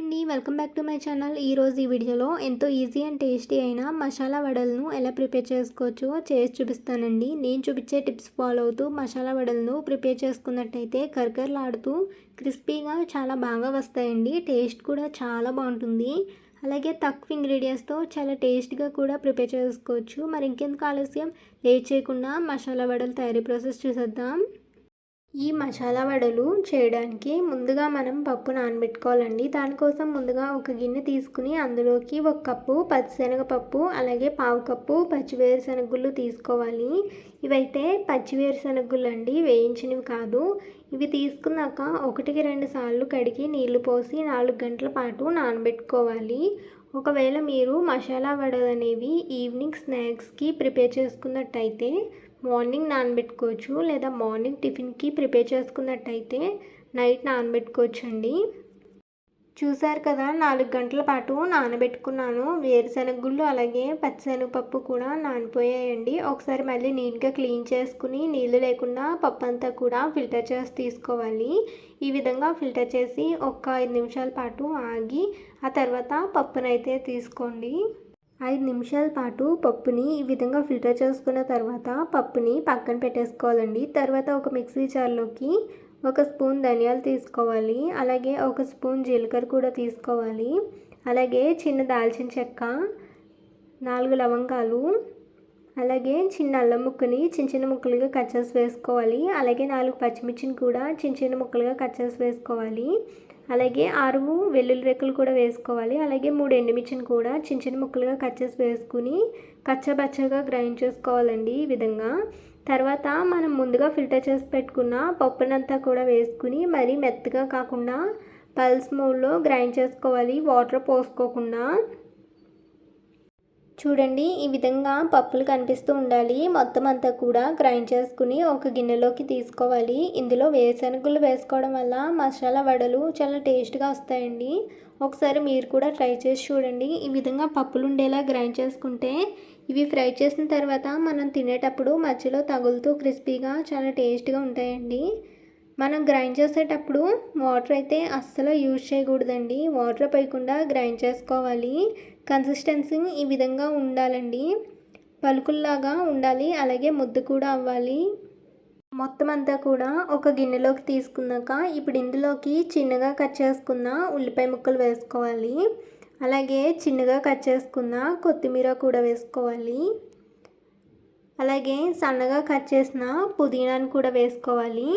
అండి welcome back to my channel. ఈరోజు ఈ వీడియోలో ఎంతో ఈజీ అండ్ టేస్టీ అయిన మసాలా వడలను ఎలా ప్రిపేర్ చేసుకోవచ్చో చేసి చూపిస్తానండి. నేను చూపించే టిప్స్ ఫాలో అవుతూ మసాలా వడలను ప్రిపేర్ చేసుకున్నట్టయితే కరకరలాడుతూ క్రిస్పీగా చాలా బాగా వస్తాయండి. టేస్ట్ కూడా చాలా బాగుంటుంది. అలాగే తక్కువ ఇంగ్రీడియంట్స్తో చాలా టేస్ట్గా కూడా ప్రిపేర్ చేసుకోవచ్చు. మరి ఇంకెందుకు ఆలస్యం? లేట్ చేయకుండా మసాలా వడలు తయారీ ప్రాసెస్ చూసేద్దాం. ఈ మసాలా వడలు చేయడానికి ముందుగా మనం పప్పు నానబెట్టుకోవాలండి. దానికోసం ముందుగా ఒక గిన్నె తీసుకుని అందులోకి ఒక కప్పు పచ్చిశనగపప్పు అలాగే పావు కప్పు పచ్చివేరుశనగుళ్ళు తీసుకోవాలి. ఇవైతే పచ్చివేరుశనగుళ్ళు అండి వేయించినవి కాదు. ఇవి తీసుకున్నాక ఒకటికి రెండు సార్లు కడిగి నీళ్ళు పోసి నాలుగు గంటల పాటు నానబెట్టుకోవాలి. ఒకవేళ మీరు మసాలా వడలు అనేవి ఈవినింగ్ స్నాక్స్కి ప్రిపేర్ చేసుకున్నట్టయితే మార్నింగ్ నానబెట్టుకోవచ్చు లేదా మార్నింగ్ టిఫిన్కి ప్రిపేర్ చేసుకున్నట్టయితే నైట్ నానబెట్టుకోవచ్చు అండి చూసారు కదా నాలుగు గంటల పాటు నానబెట్టుకున్నాను. వేరుశనగ గుళ్ళు అలాగే పచ్చిశనగపప్పు కూడా నానిపోయాయండి. ఒకసారి మళ్ళీ నీట్గా క్లీన్ చేసుకుని నీళ్ళు లేకుండా పప్పు అంతా కూడా ఫిల్టర్ చేసి తీసుకోవాలి. ఈ విధంగా ఫిల్టర్ చేసి ఒక ఐదు నిమిషాల పాటు ఆగి ఆ తర్వాత పప్పునైతే తీసుకోండి. ఐదు నిమిషాల పాటు పప్పుని ఈ విధంగా ఫిల్టర్ చేసుకున్న తర్వాత పప్పుని పక్కన పెట్టేసుకోవాలండి. తర్వాత ఒక మిక్సీ జార్లోకి ఒక స్పూన్ ధనియాలు తీసుకోవాలి. అలాగే ఒక స్పూన్ జీలకర్ర కూడా తీసుకోవాలి. అలాగే చిన్న దాల్చిన చెక్క నాలుగు లవంగాలు అలాగే చిన్న అల్లం ముక్కని చిన్న చిన్న ముక్కలుగా కట్ చేసి వేసుకోవాలి. అలాగే నాలుగు పచ్చిమిర్చిని కూడా చిన్న చిన్న ముక్కలుగా కట్ చేసి వేసుకోవాలి. అలాగే ఆరు వెల్లుల్లి రెక్కలు కూడా వేసుకోవాలి. అలాగే మూడు ఎండుమిర్చిని కూడా చిన్న చిన్న ముక్కలుగా కట్ చేసి వేసుకుని కచ్చబచ్చగా గ్రైండ్ చేసుకోవాలండి ఈ విధంగా. తర్వాత మనం ముందుగా ఫిల్టర్ చేసి పెట్టుకున్న పప్పునంతా కూడా వేసుకుని మరీ మెత్తగా కాకుండా పల్స్ మూడ్లో గ్రైండ్ చేసుకోవాలి. వాటర్ పోసుకోకుండా చూడండి ఈ విధంగా పప్పులు కనిపిస్తూ ఉండాలి. మొత్తం అంతా కూడా గ్రైండ్ చేసుకుని ఒక గిన్నెలోకి తీసుకోవాలి. ఇందులో వేరుశనగలు వేసుకోవడం వల్ల మసాలా వడలు చాలా టేస్ట్గా వస్తాయండి. ఒకసారి మీరు కూడా ట్రై చేసి చూడండి. ఈ విధంగా పప్పులు ఉండేలా గ్రైండ్ చేసుకుంటే ఇవి ఫ్రై చేసిన తర్వాత మనం తినేటప్పుడు మధ్యలో తగులుతూ క్రిస్పీగా చాలా టేస్ట్గా ఉంటాయండి. మనం గ్రైండ్ చేసేటప్పుడు వాటర్ అయితే అస్సలు యూజ్ చేయకూడదండి. వాటర్ పోయకుండా గ్రైండ్ చేసుకోవాలి. కన్సిస్టెన్సీ ఈ విధంగా ఉండాలండి. పలుకుల్లాగా ఉండాలి అలాగే ముద్దు కూడా అవ్వాలి. మొత్తం అంతా కూడా ఒక గిన్నెలోకి తీసుకున్నాక ఇప్పుడు ఇందులోకి చిన్నగా కట్ చేసుకున్న ఉల్లిపాయ ముక్కలు వేసుకోవాలి. అలాగే చిన్నగా కట్ చేసుకున్న కొత్తిమీర కూడా వేసుకోవాలి. అలాగే సన్నగా కట్ చేసిన పుదీనాను కూడా వేసుకోవాలి.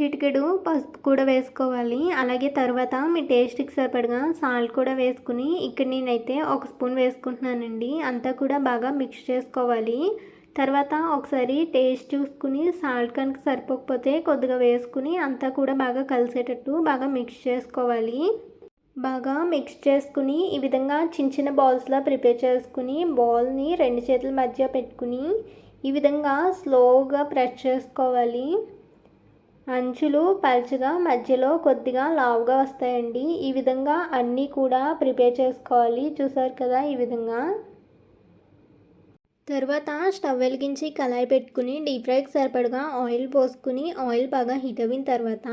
చిటికెడు పసుపు కూడా వేసుకోవాలి. అలాగే తర్వాత మీ టేస్ట్కి సరిపడగా సాల్ట్ కూడా వేసుకుని ఇక్కడ నేనైతే ఒక స్పూన్ వేసుకుంటున్నానండి. అంతా కూడా బాగా మిక్స్ చేసుకోవాలి. తర్వాత ఒకసారి టేస్ట్ చూసుకుని సాల్ట్ కనుక సరిపోకపోతే కొద్దిగా వేసుకుని అంతా కూడా బాగా కలిసేటట్టు బాగా మిక్స్ చేసుకోవాలి. బాగా మిక్స్ చేసుకుని ఈ విధంగా చిన్న చిన్న బాల్స్లా ప్రిపేర్ చేసుకుని బాల్ని రెండు చేతుల మధ్య పెట్టుకుని ఈ విధంగా స్లోగా ప్రెస్ చేసుకోవాలి. అంచులు పలుచగా మధ్యలో కొద్దిగా లావుగా వస్తాయండి. ఈ విధంగా అన్నీ కూడా ప్రిపేర్ చేసుకోవాలి. చూసారు కదా ఈ విధంగా. తర్వాత స్టవ్ వెలిగించి కళాయి పెట్టుకుని డీప్ ఫ్రైకి సరిపడగా ఆయిల్ పోసుకుని ఆయిల్ బాగా హీట్ అయిన తర్వాత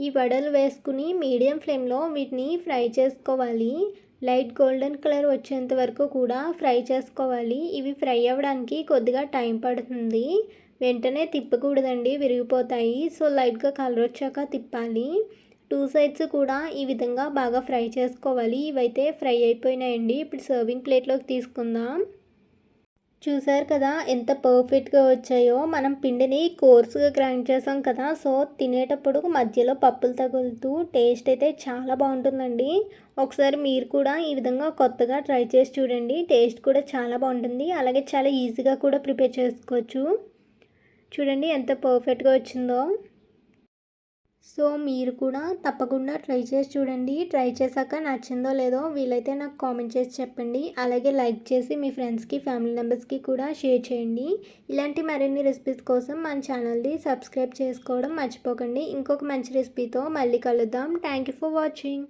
ఈ వడలు వేసుకుని మీడియం ఫ్లేమ్లో వీటిని ఫ్రై చేసుకోవాలి. లైట్ గోల్డెన్ కలర్ వచ్చేంత వరకు కూడా ఫ్రై చేసుకోవాలి. ఇవి ఫ్రై అవ్వడానికి కొద్దిగా టైం పడుతుంది. వెంటనే తిప్పకూడదండి విరిగిపోతాయి. సో లైట్గా కలర్ వచ్చాక తిప్పాలి. టూ సైడ్స్ కూడా ఈ విధంగా బాగా ఫ్రై చేసుకోవాలి. ఇవైతే ఫ్రై అయిపోయినాయండి. ఇప్పుడు సర్వింగ్ ప్లేట్లోకి తీసుకుందాం. చూసారు కదా ఎంత పర్ఫెక్ట్గా వచ్చాయో. మనం పిండిని కోర్సుగా గ్రైండ్ చేసాం కదా సో తినేటప్పుడు మధ్యలో పప్పులు తగులుతూ టేస్ట్ అయితే చాలా బాగుంటుందండి. ఒకసారి మీరు కూడా ఈ విధంగా కొత్తగా ట్రై చేసి చూడండి టేస్ట్ కూడా చాలా బాగుంటుంది. అలాగే చాలా ఈజీగా కూడా ప్రిపేర్ చేసుకోవచ్చు. చూడండి ఎంత పర్ఫెక్ట్గా వచ్చిందో. సో మీరు కూడా తప్పకుండా ట్రై చేసి చూడండి. ట్రై చేశాక నచ్చిందో లేదో వీలైతే నాకు కామెంట్ చేసి చెప్పండి. అలాగే లైక్ చేసి మీ ఫ్రెండ్స్కి ఫ్యామిలీ మెంబర్స్కి కూడా షేర్ చేయండి. ఇలాంటి మరిన్ని రెసిపీస్ కోసం మన ఛానల్ని సబ్స్క్రైబ్ చేసుకోవడం మర్చిపోకండి. ఇంకొక మంచి రెసిపీతో మళ్ళీ కలుద్దాం. Thank you for watching.